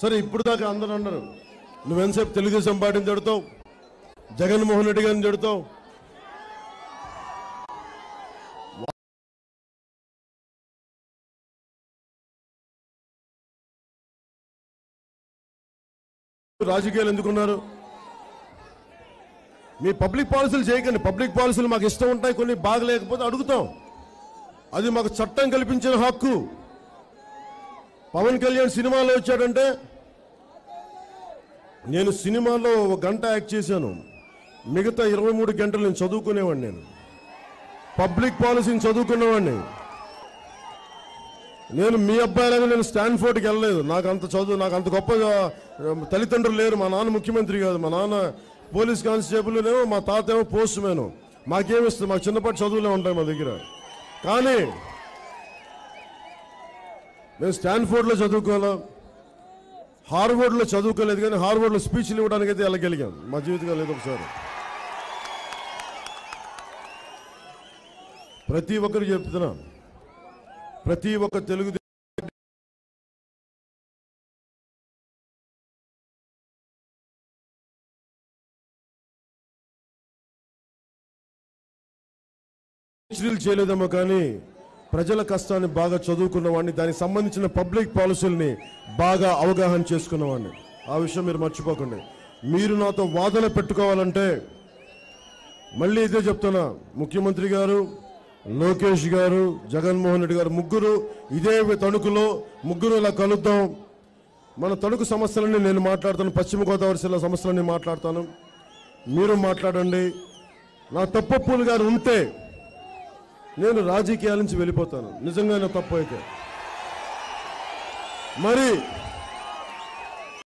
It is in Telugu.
సరే ఇప్పుడు దాకా అందరూ అన్నారు. నువ్వెంతసేపు తెలుగుదేశం పార్టీని తిడతావు? జగన్మోహన్ రెడ్డి గారిని తిడతావు? రాజకీయాలు ఎందుకున్నారు మీ పబ్లిక్ పాలసీలు చేయకండి. పబ్లిక్ పాలసీలు మాకు ఇష్టం ఉంటాయి కొన్ని బాగలేకపోతే అడుగుతాం. అది మాకు చట్టం కల్పించిన హక్కు. పవన్ కళ్యాణ్ సినిమాలో వచ్చాడంటే నేను సినిమాలో ఒక గంట యాక్ట్ చేశాను. మిగతా ఇరవై మూడు గంటలు నేను చదువుకునేవాడిని నేను. పబ్లిక్ పాలసీని చదువుకునేవాడిని నేను మీ అబ్బాయిలాగా నేను స్టాన్ఫోర్డ్కి వెళ్ళలేదు. నాకు అంత చదువు నాకు అంత గొప్ప తల్లిదండ్రులు లేరు. మా నాన్న ముఖ్యమంత్రి కాదు. మా నాన్న పోలీస్ కానిస్టేబుల్నేమో మా తాత ఏమో పోస్ట్ మ్యాన్. మాకేమిస్తుంది మాకు చిన్నపాటి చదువులే ఉంటాయి మా దగ్గర. కానీ మేము స్టాన్ఫోర్డ్లో చదువుకోలేం హార్వర్డ్లో చదువుకోలేదు కానీ హార్వర్డ్లో స్పీచ్లు ఇవ్వడానికి అయితే వెళ్ళగలిగాం. మా జీవితంలో లేదు ఒకసారి. ప్రతి ఒక్కరు చెప్తున్నాం ప్రతి ఒక్క తెలుగు చేయలేదమ్మా కానీ ప్రజల కష్టాన్ని బాగా చదువుకున్నవాడిని దానికి సంబంధించిన పబ్లిక్ పాలసీలని బాగా అవగాహన చేసుకున్నవాడిని. ఆ విషయం మీరు మర్చిపోకండి. మీరు నాతో వాదన పెట్టుకోవాలంటే మళ్ళీ ఇదే చెప్తున్నా. ముఖ్యమంత్రి గారు లోకేష్ గారు జగన్మోహన్ రెడ్డి గారు ముగ్గురు ఇదే తణుకులో ముగ్గురు ఇలా కలుద్దాం. మన తణుకు సమస్యలన్నీ నేను మాట్లాడతాను పశ్చిమ గోదావరి జిల్లా సమస్యలన్నీ మాట్లాడతాను. మీరు మాట్లాడండి. నా తప్పప్పులు గారు ఉంటే నేను రాజకీయాల నుంచి వెళ్ళిపోతాను. నిజంగానే తప్పు అయితే. మరి